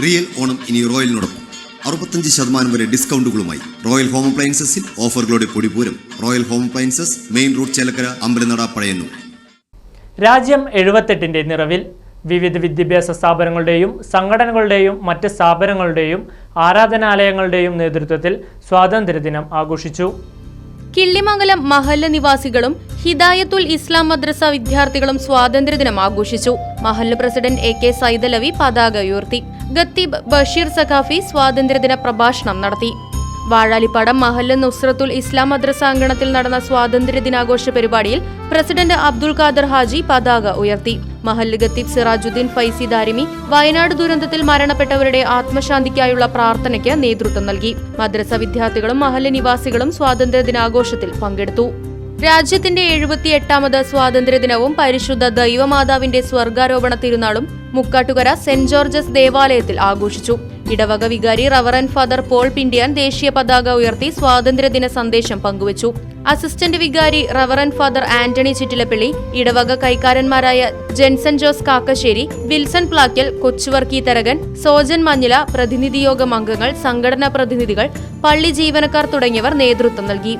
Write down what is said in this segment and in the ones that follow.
Real Onam ഇനി റോയലിനോടൊപ്പം. അറുപത്തഞ്ച് ശതമാനം വരെ ഡിസ്കൗണ്ടുകളുമായി റോയൽ ഹോം അപ്ലയൻസസിൽ ഓഫറുകളുടെ പൊടിപൂരം royal home appliances main road Chelakkara Ambalanada Pazhayannur. രാജ്യം എഴുപത്തെട്ടിന്റെ നിറവിൽ വിവിധ വിദ്യാഭ്യാസ സ്ഥാപനങ്ങളുടെയും സംഘടനകളുടെയും മറ്റ് സ്ഥാപനങ്ങളുടെയും ആരാധനാലയങ്ങളുടെയും നേതൃത്വത്തിൽ സ്വാതന്ത്ര്യദിനം ആഘോഷിച്ചു. കിള്ളിമംഗലം മഹല്ല നിവാസികളും ഹിദായത്തുൽ ഇസ്ലാം മദ്രസ വിദ്യാർത്ഥികളും സ്വാതന്ത്ര്യദിനം ആഘോഷിച്ചു. മഹല്ല് പ്രസിഡന്റ് എ കെ സൈദലവി പതാക ഉയർത്തി. ഖത്തീബ് ബഷീർ സഖാഫി സ്വാതന്ത്ര്യദിന പ്രഭാഷണം നടത്തി. വാഴാലിപ്പാടം മഹല്ല് നുസ്രത്തുൽ ഇസ്ലാം മദ്രസ അങ്കണത്തിൽ നടന്ന സ്വാതന്ത്ര്യദിനാഘോഷ പരിപാടിയിൽ പ്രസിഡന്റ് അബ്ദുൾ ഖാദർ ഹാജി പതാക ഉയർത്തി. മഹല്ല് ഖത്തീബ് സിറാജുദ്ദീൻ ഫൈസി ദാരിമി വയനാട് ദുരന്തത്തിൽ മരണപ്പെട്ടവരുടെ ആത്മശാന്തിക്കായുള്ള പ്രാർത്ഥനയ്ക്ക് നേതൃത്വം നൽകി. മദ്രസ വിദ്യാർത്ഥികളും മഹല്ല് നിവാസികളും സ്വാതന്ത്ര്യദിനാഘോഷത്തിൽ പങ്കെടുത്തു. രാജ്യത്തിന്റെ എഴുപത്തിയെട്ടാമത് സ്വാതന്ത്ര്യദിനവും പരിശുദ്ധ ദൈവമാതാവിന്റെ സ്വർഗാരോപണ തിരുനാളും മുക്കാട്ടുകര സെന്റ് ജോർജസ് ദേവാലയത്തിൽ ആഘോഷിച്ചു. ഇടവക വികാരി റവറൻ ഫാദർ പോൾ പിണ്ടിയാൻ ദേശീയ പതാക ഉയർത്തി സ്വാതന്ത്ര്യദിന സന്ദേശം പങ്കുവച്ചു. അസിസ്റ്റന്റ് വികാരി റവറൻ ഫാദർ ആന്റണി ചിറ്റിലപ്പള്ളി ഇടവക കൈക്കാരന്മാരായ ജെൻസൺ ജോസ് കാക്കശ്ശേരി വിൽസൺ പ്ലാക്കൽ കൊച്ചുവർക്കി തരകൻ സോജൻ മഞ്ഞില പ്രതിനിധിയോഗം അംഗങ്ങൾ സംഘടനാ പ്രതിനിധികൾ പള്ളി ജീവനക്കാർ തുടങ്ങിയവർ നേതൃത്വം നൽകി.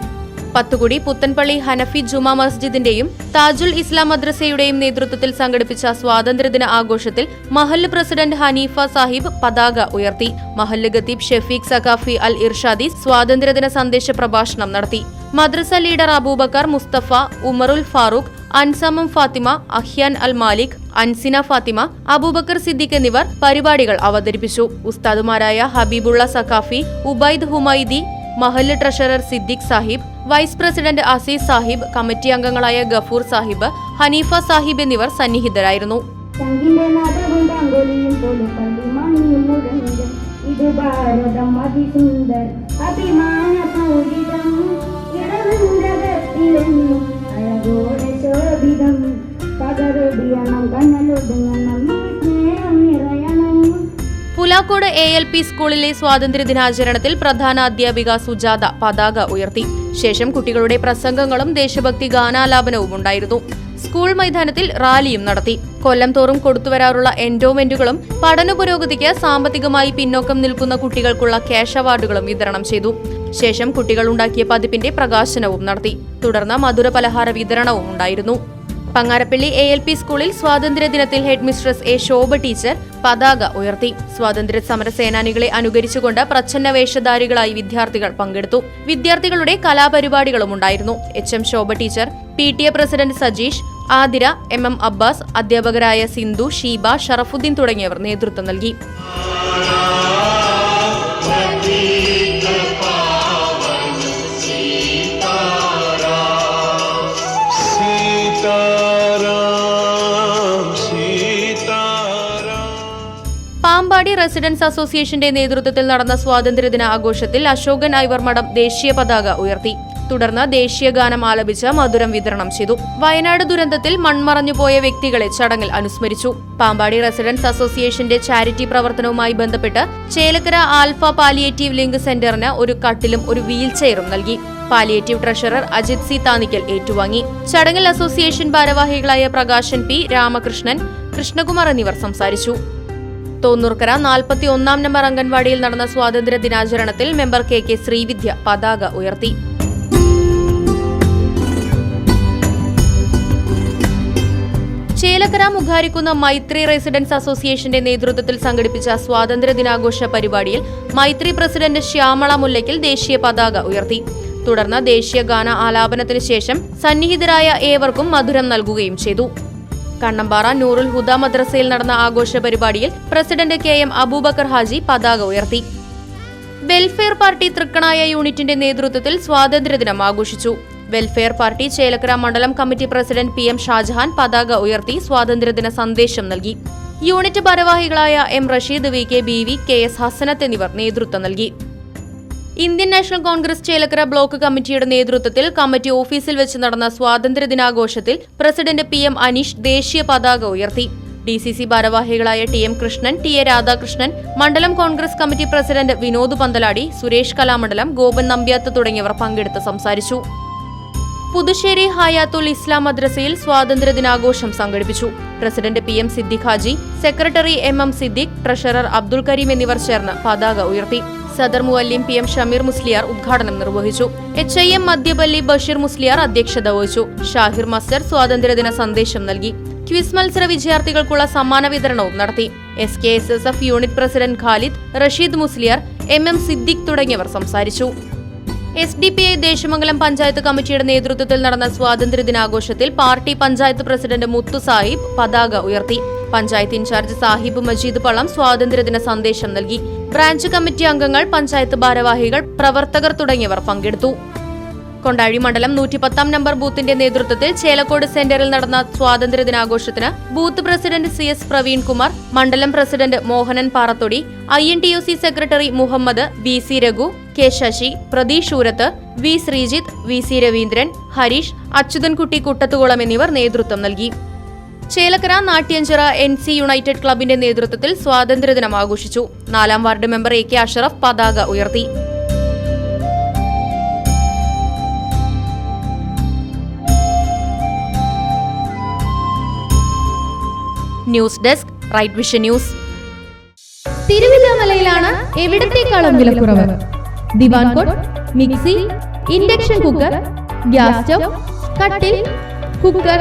പത്തുകുടി പുത്തൻപള്ളി ഹനഫി ജുമാ മസ്ജിദിന്റെയും താജുൽ ഇസ്ലാം മദ്രസയുടെയും നേതൃത്വത്തിൽ സംഘടിപ്പിച്ച സ്വാതന്ത്ര്യദിന ആഘോഷത്തിൽ മഹല്ല് പ്രസിഡന്റ് ഹനീഫ സാഹിബ് പതാക ഉയർത്തി. മഹല്ല് ഖത്തീബ് ഷെഫീഖ് സഖാഫി അൽ ഇർഷാദി സ്വാതന്ത്ര്യദിന സന്ദേശ പ്രഭാഷണം നടത്തി. മദ്രസ ലീഡർ അബൂബക്കർ മുസ്തഫ ഉമറുൽ ഫാറൂഖ് അൻസമം ഫാത്തിമ അഹ്യാൻ അൽ മാലിക് അൻസിന ഫാത്തിമ അബൂബക്കർ സിദ്ദിഖ് എന്നിവർ പരിപാടികൾ അവതരിപ്പിച്ചു. ഉസ്താദുമാരായ ഹബീബുള്ള സഖാഫി ഉബൈദ് ഹുമൈദി മഹല്ല് treasurer Siddique Sahib vice president Azeez Sahib committee അംഗങ്ങളായ ഗഫൂർ സാഹിബ് ഹനീഫ സാഹിബ് എന്നിവർ സന്നിഹിതരായിരുന്നു. അഴകോടെ ശോഭിതം. താങ്കൊലിയും പോലെ പുലാക്കോട് എ എൽ പി സ്കൂളിലെ സ്വാതന്ത്ര്യ ദിനാചരണത്തിൽ പ്രധാന അധ്യാപിക സുജാത പതാക ഉയർത്തി. ശേഷം കുട്ടികളുടെ പ്രസംഗങ്ങളും ദേശഭക്തി ഗാനാലാപനവും ഉണ്ടായിരുന്നു. സ്കൂൾ മൈതാനത്തിൽ റാലിയും നടത്തി. കൊല്ലം തോറും കൊടുത്തുവരാറുള്ള എൻഡോമെന്റുകളും പഠന പുരോഗതിക്ക് സാമ്പത്തികമായി പിന്നോക്കം നിൽക്കുന്ന കുട്ടികൾക്കുള്ള ക്യാഷ് അവാർഡുകളും വിതരണം ചെയ്തു. ശേഷം കുട്ടികൾ ഉണ്ടാക്കിയ പതിപ്പിന്റെ പ്രകാശനവും നടത്തി. തുടർന്ന് മധുര പലഹാര വിതരണവും ഉണ്ടായിരുന്നു. പങ്ങാരപ്പള്ളി എ എൽ പി സ്കൂളിൽ സ്വാതന്ത്ര്യദിനത്തിൽ head mistress A Shobha teacher പതാക ഉയർത്തി. സ്വാതന്ത്ര്യ സമര സേനാനികളെ അനുകരിച്ചുകൊണ്ട് പ്രച്ഛന്ന വേഷധാരികളായി വിദ്യാർത്ഥികൾ പങ്കെടുത്തു. വിദ്യാർത്ഥികളുടെ കലാപരിപാടികളും ഉണ്ടായിരുന്നു. H M Shobha teacher P T A president Sajeesh Athira M M Abbas അധ്യാപകരായ സിന്ധു ഷീബ ഷറഫുദ്ദീൻ തുടങ്ങിയവർ നേതൃത്വം നൽകി. പാമ്പാടി റെസിഡൻസ് അസോസിയേഷന്റെ നേതൃത്വത്തിൽ നടന്ന സ്വാതന്ത്ര്യദിന ആഘോഷത്തിൽ അശോകൻ ഐവർമഠം ദേശീയ പതാക ഉയർത്തി. തുടർന്ന് ദേശീയ ഗാനം ആലപിച്ച് മധുരം വിതരണം ചെയ്തു. വയനാട് ദുരന്തത്തിൽ മൺമറഞ്ഞുപോയ വ്യക്തികളെ ചടങ്ങിൽ അനുസ്മരിച്ചു. പാമ്പാടി റെസിഡൻസ് അസോസിയേഷന്റെ ചാരിറ്റി പ്രവർത്തനവുമായി ബന്ധപ്പെട്ട് ചേലക്കര ആൽഫ പാലിയേറ്റീവ് ലിങ്ക് സെന്ററിന് ഒരു കട്ടിലും ഒരു വീൽചെയറും നൽകി. Palliative treasurer Ajith C Thanikkal ഏറ്റുവാങ്ങി. ചടങ്ങിൽ അസോസിയേഷൻ ഭാരവാഹികളായ പ്രകാശൻ പി രാമകൃഷ്ണൻ കൃഷ്ണകുമാർ എന്നിവർ സംസാരിച്ചു. തോന്നൂർക്കര നാൽപ്പത്തി ഒന്നാം നമ്പർ അംഗൻവാടിയിൽ നടന്ന സ്വാതന്ത്ര്യ ദിനാചരണത്തിൽ മെമ്പർ കെ കെ ശ്രീവിദ്യ പതാക ഉയർത്തി. ചേലക്കര മുഖാരിക്കുന്ന മൈത്രി റെസിഡൻസ് അസോസിയേഷന്റെ നേതൃത്വത്തിൽ സംഘടിപ്പിച്ച സ്വാതന്ത്ര്യ ദിനാഘോഷ പരിപാടിയിൽ മൈത്രി പ്രസിഡന്റ് ശ്യാമള മുല്ലയ്ക്കൽ ദേശീയ പതാക ഉയർത്തി. തുടർന്ന് ദേശീയ ഗാന ആലാപനത്തിന് ശേഷം സന്നിഹിതരായ ഏവർക്കും മധുരം നൽകുകയും ചെയ്തു. കണ്ണമ്പാറ നൂറുൽ ഹുദ മദ്രസയിൽ നടന്ന ആഘോഷ പരിപാടിയിൽ president K M Abubakar Haji പതാക ഉയർത്തി. വെൽഫെയർ പാർട്ടി തൃക്കണായ യൂണിറ്റിന്റെ നേതൃത്വത്തിൽ സ്വാതന്ത്ര്യദിനം ആഘോഷിച്ചു. വെൽഫെയർ പാർട്ടി ചേലക്കര മണ്ഡലം committee president P M Shajahan പതാക ഉയർത്തി സ്വാതന്ത്ര്യദിന സന്ദേശം നൽകി. യൂണിറ്റ് ഭാരവാഹികളായ M Rasheed V K B V K S Hasanath എന്നിവർ നേതൃത്വം നൽകി. Indian National Congress Chelakkara block കമ്മിറ്റിയുടെ നേതൃത്വത്തിൽ കമ്മിറ്റി ഓഫീസിൽ വെച്ച് നടന്ന സ്വാതന്ത്ര്യ ദിനാഘോഷത്തിൽ പ്രസിഡന്റ് പി എം അനീഷ് ദേശീയ പതാക ഉയർത്തി. ഡി സി സി ഭാരവാഹികളായ T M Krishnan T A Radhakrishnan മണ്ഡലം Congress committee president Vinod Panthaladi Suresh Kalamandalam Gopan Nambiath തുടങ്ങിയവർ പങ്കെടുത്ത് സംസാരിച്ചു. പുതുശ്ശേരി ഹയാത്തുൽ ഇസ്ലാം മദ്രസയിൽ സ്വാതന്ത്ര്യ ദിനാഘോഷം സംഘടിപ്പിച്ചു. President P M Siddique Haji secretary M M Siddique treasurer Abdul Kareem എന്നിവർ ചേർന്ന് പതാക ഉയർത്തി. സദർ മുവല്ലിം പി എം ഷമീർ മുസ്ലിയാർ ഉദ്ഘാടനം നിർവഹിച്ചു. H I M Madyapalli Basheer Musliyar അധ്യക്ഷത വഹിച്ചു. ഷാഹിർ മസ്റ്റർ സ്വാതന്ത്ര്യദിന സന്ദേശം നൽകി. ക്വിസ് മത്സര വിദ്യാർത്ഥികൾക്കുള്ള സമ്മാന വിതരണവും നടത്തി. S K S S F unit president Khalid Rasheed Musliyar M M Siddique തുടങ്ങിയവർ സംസാരിച്ചു. S D P I Desamangalam panchayat കമ്മിറ്റിയുടെ നേതൃത്വത്തിൽ നടന്ന സ്വാതന്ത്ര്യ ദിനാഘോഷത്തിൽ പാർട്ടി പഞ്ചായത്ത് പ്രസിഡന്റ് മുത്തു സാഹിബ് പതാക ഉയർത്തി. പഞ്ചായത്ത് ഇൻചാർജ് സാഹിബ് മജീദ് പള്ളം സ്വാതന്ത്ര്യദിന സന്ദേശം നൽകി. ബ്രാഞ്ച് കമ്മിറ്റി അംഗങ്ങൾ പഞ്ചായത്ത് ഭാരവാഹികൾ പ്രവർത്തകർ തുടങ്ങിയവർ പങ്കെടുത്തു. കൊണ്ടാഴി മണ്ഡലം നൂറ്റിപ്പത്താം നമ്പർ ബൂത്തിന്റെ നേതൃത്വത്തിൽ ചേലക്കോട് സെന്ററിൽ നടന്ന സ്വാതന്ത്ര്യ ദിനാഘോഷത്തിന് booth president C S Praveenkumar മണ്ഡലം president Mohanan Parathodi I N T U C secretary Muhammad V C Raghu K Sasi Pratheesh Oorath V Sreejith V C Raveendran Hareesh Achuthankutty Kuttathukulam എന്നിവർ നേതൃത്വം നൽകി. Chelakkara Natyanchira N C united ക്ലബിന്റെ നേതൃത്വത്തിൽ സ്വാതന്ത്ര്യദിനം ആഘോഷിച്ചു. നാലാം ward member A K Ashraf പതാക ഉയർത്തി. News desk right vision news. തിരുവില്ലാമലയിലാണ് എവിടത്തേക്കാളും വിലക്കുറവ് ദിവാൻ cot mixie induction cooker gas stove കട്ടിൽ കുക്കർ